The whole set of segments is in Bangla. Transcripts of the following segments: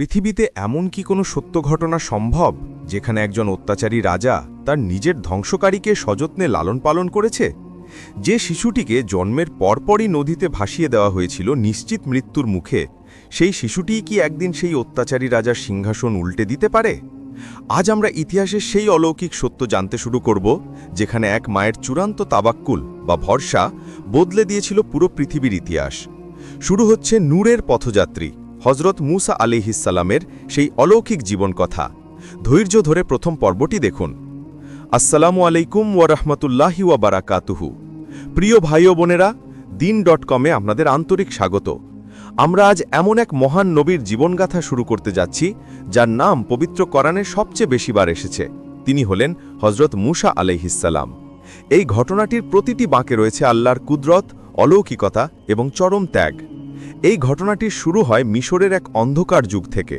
পৃথিবীতে এমন কি কোনো সত্য ঘটনা সম্ভব যেখানে একজন অত্যাচারী রাজা তার নিজের ধ্বংসকারীকে সযত্নে লালন পালন করেছে? যে শিশুটিকে জন্মের পরপরই নদীতে ভাসিয়ে দেওয়া হয়েছিল নিশ্চিত মৃত্যুর মুখে, সেই শিশুটিই কি একদিন সেই অত্যাচারী রাজার সিংহাসন উল্টে দিতে পারে? আজ আমরা ইতিহাসের সেই অলৌকিক সত্য জানতে শুরু করব, যেখানে এক মায়ের চূড়ান্ত তাবাক্কুল বা ভরসা বদলে দিয়েছিল পুরো পৃথিবীর ইতিহাস। শুরু হচ্ছে নূরের পথযাত্রী। হজরত মুসা আলিহিসাল্লামের সেই অলৌকিক জীবন কথা ধৈর্য ধরে প্রথম পর্বটি দেখুন। আসসালামু আলাইকুম ওয়ারহমতুল্লাহি ওয়া বারাকাতুহু। প্রিয় ভাই বোনেরা, দিন ডট কমে আপনাদের আন্তরিক স্বাগত। আমরা আজ এমন এক মহান নবীর জীবনগাথা শুরু করতে যাচ্ছি, যার নাম পবিত্র করানে সবচেয়ে বেশিবার এসেছে। তিনি হলেন হজরত মুসা আলাইহিসাল্লাম এই ঘটনাটির প্রতিটি বাঁকে রয়েছে আল্লাহর কুদরত, অলৌকিকতা এবং চরম ত্যাগ। এই ঘটনাটি শুরু হয় মিশরের এক অন্ধকার যুগ থেকে।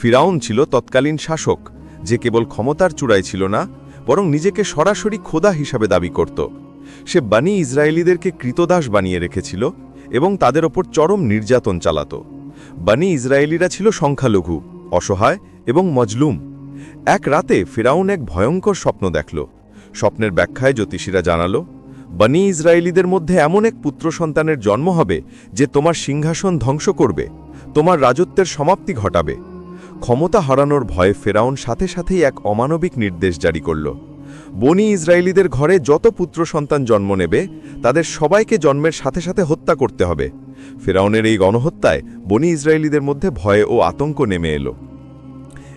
ফিরাউন ছিল তৎকালীন শাসক, যে কেবল ক্ষমতার চূড়ায় ছিল না, বরং নিজেকে সরাসরি খোদা হিসাবে দাবি করত। সে বানি ইসরায়েলিদেরকে কৃতদাস বানিয়ে রেখেছিল এবং তাদের ওপর চরম নির্যাতন চালাত। বানি ইসরায়েলিরা ছিল সংখ্যালঘু, অসহায় এবং মজলুম। এক রাতে ফিরাউন এক ভয়ঙ্কর স্বপ্ন দেখল। স্বপ্নের ব্যাখ্যায় জ্যোতিষীরা জানালো বানি ইসরায়েলিদের মধ্যে এমন এক পুত্র সন্তানের জন্ম হবে যে তোমার সিংহাসন ধ্বংস করবে, তোমার রাজত্বের সমাপ্তি ঘটাবে। ক্ষমতা হারানোর ভয়ে ফেরাউন সাথে সাথেই এক অমানবিক নির্দেশ জারি করল। বনি ইসরায়েলিদের ঘরে যত পুত্র সন্তান জন্ম নেবে, তাদের সবাইকে জন্মের সাথে সাথে হত্যা করতে হবে। ফেরাউনের এই গণহত্যায় বনি ইসরায়েলিদের মধ্যে ভয়ে ও আতঙ্ক নেমে এলো।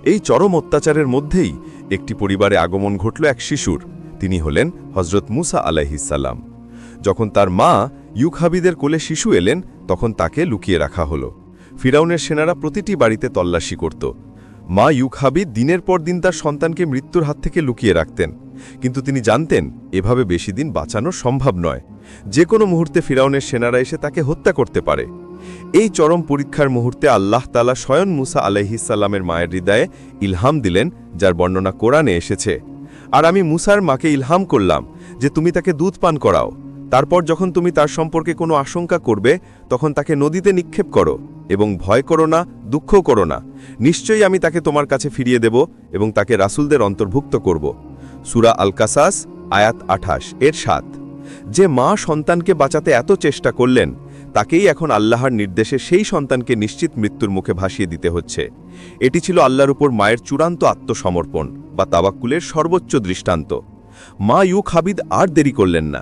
এই চরম অত্যাচারের মধ্যেই একটি পরিবারে আগমন ঘটল এক শিশুর। তিনি হলেন হজরত মুসা আলাইহিসাল্লাম যখন তার মা ইউখাবিদের কোলে শিশু এলেন, তখন তাকে লুকিয়ে রাখা হলো। ফিরাউনের সেনারা প্রতিটি বাড়িতে তল্লাশি করত। মা ইউখাবিদ দিনের পর দিন তার সন্তানকে মৃত্যুর হাত থেকে লুকিয়ে রাখতেন। কিন্তু তিনি জানতেন, এভাবে বেশি দিন বাঁচানো সম্ভব নয়। যে কোনো মুহূর্তে ফিরাউনের সেনারা এসে তাকে হত্যা করতে পারে। এই চরম পরীক্ষার মুহূর্তে আল্লাহ তালা স্বয়ং মুসা আলাইহিসাল্লামের মায়ের হৃদয়ে ইলহাম দিলেন, যার বর্ণনা কোরআনে এসেছে। আর আমি মুসার মাকে ইলহাম করলাম যে তুমি তাকে দুধ পান করাও। তারপর যখন তুমি তার সম্পর্কে কোনো আশঙ্কা করবে, তখন তাকে নদীতে নিক্ষেপ করো এবং ভয় করো না দুঃখ করো না। নিশ্চয়ই আমি তাকে তোমার কাছে ফিরিয়ে দেব এবং তাকে রাসুলদের অন্তর্ভুক্ত করব। সুরা আলকাসাস, আয়াত আঠাশ এর সাত যে মা সন্তানকে বাঁচাতে এত চেষ্টা করলেন তাকেই এখন আল্লাহর নির্দেশে সেই সন্তানকে নিশ্চিত মৃত্যুর মুখে ভাসিয়ে দিতে হচ্ছে। এটি ছিল আল্লাহর উপর মায়ের চূড়ান্ত আত্মসমর্পণ বা তাবাক্কুলের সর্বোচ্চ দৃষ্টান্ত। মা ইউ খাবিদ আর দেরি করলেন না।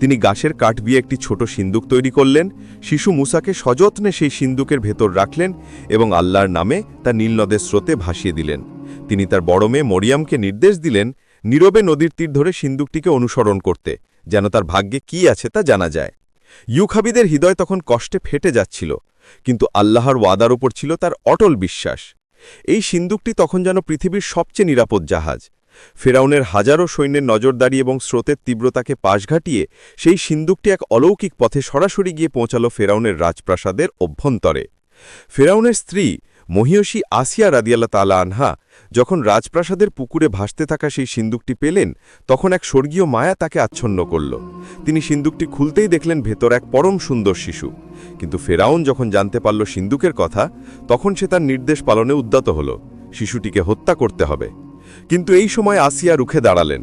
তিনি গাছের কাঠ দিয়ে একটি ছোট সিন্দুক তৈরি করলেন। শিশু মুসাকে সযত্নে সেই সিন্দুকের ভেতর রাখলেন এবং আল্লাহর নামে তা নীলনদের স্রোতে ভাসিয়ে দিলেন। তিনি তার বড় মেয়ে মরিয়ামকে নির্দেশ দিলেন নীরবে নদীর তীর ধরে সিন্দুকটিকে অনুসরণ করতে, যেন তার ভাগ্যে কি আছে তা জানা যায়। ইউখাবিদের হৃদয় তখন কষ্টে ফেটে যাচ্ছিল, কিন্তু আল্লাহর ওয়াদার ওপর ছিল তার অটল বিশ্বাস। এই সিন্দুকটি তখন যেন পৃথিবীর সবচেয়ে নিরাপদ জাহাজ। ফেরাউনের হাজারো সৈন্যের নজরদারি এবং স্রোতের তীব্রতাকে পাশ ঘাটিয়ে সেই সিন্দুকটি এক অলৌকিক পথে সরাসরি গিয়ে পৌঁছাল ফেরাউনের রাজপ্রাসাদের অভ্যন্তরে। ফেরাউনের স্ত্রী মহিয়সী আসিয়া রাদিয়াল্লা তালা আনহা যখন রাজপ্রাসাদের পুকুরে ভাসতে থাকা সেই সিন্দুকটি পেলেন, তখন এক স্বর্গীয় মায়া তাকে আচ্ছন্ন করল। তিনি সিন্দুকটি খুলতেই দেখলেন ভেতর এক পরম সুন্দর শিশু। কিন্তু ফেরাউন যখন জানতে পারল সিন্দুকের কথা, তখন সে তার নির্দেশ পালনে উদ্যত হল, শিশুটিকে হত্যা করতে হবে। কিন্তু এই সময় আসিয়া রুখে দাঁড়ালেন।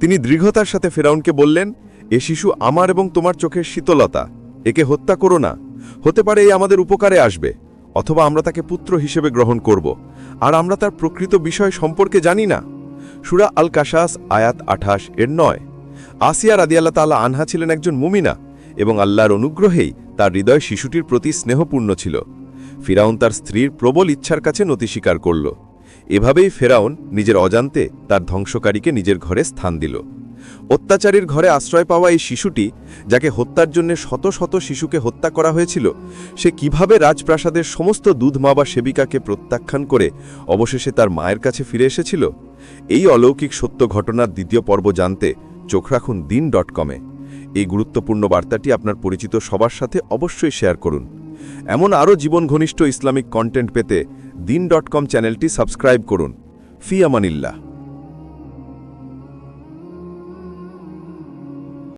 তিনি দৃঢ়তার সাথে ফেরাউনকে বললেন, এ শিশু আমার এবং তোমার চোখের শীতলতা। একে হত্যা করো না। হতে পারে এই আমাদের উপকারে আসবে। অথবা আমরা তাকে পুত্র হিসেবে গ্রহণ করব, আর আমরা তার প্রকৃত বিষয় সম্পর্কে জানি না। সুরা আল কাশাস আয়াত আঠাশ, এর নয়। আসিয়া রাদিয়াল্লা তাল্লাহ আনহা ছিলেন একজন মুমিনা, এবং আল্লাহর অনুগ্রহেই তার হৃদয় শিশুটির প্রতি স্নেহপূর্ণ ছিল। ফিরাউন তার স্ত্রীর প্রবল ইচ্ছার কাছে নতি স্বীকার করল। এভাবেই ফেরাউন নিজের অজান্তে তার ধ্বংসকারীকে নিজের ঘরে স্থান দিল। অত্যাচারীর ঘরে আশ্রয় পাওয়া এই শিশুটি, যাকে হত্যার জন্য শত শত শিশুকে হত্যা করা হয়েছিল, সে কীভাবে রাজপ্রাসাদের সমস্ত দুধমা বা সেবিকাকে প্রত্যাখ্যান করে অবশেষে তার মায়ের কাছে ফিরে এসেছিল? এই অলৌকিক সত্য ঘটনার দ্বিতীয় পর্ব জানতে চোখ রাখুন দিন ডট কমে এই গুরুত্বপূর্ণ বার্তাটি আপনার পরিচিত সবার সাথে অবশ্যই শেয়ার করুন। এমন আরও জীবন ঘনিষ্ঠ ইসলামিক কন্টেন্ট পেতে দিন ডট কম চ্যানেলটি সাবস্ক্রাইব করুন। ফি আমানিল্লাহ।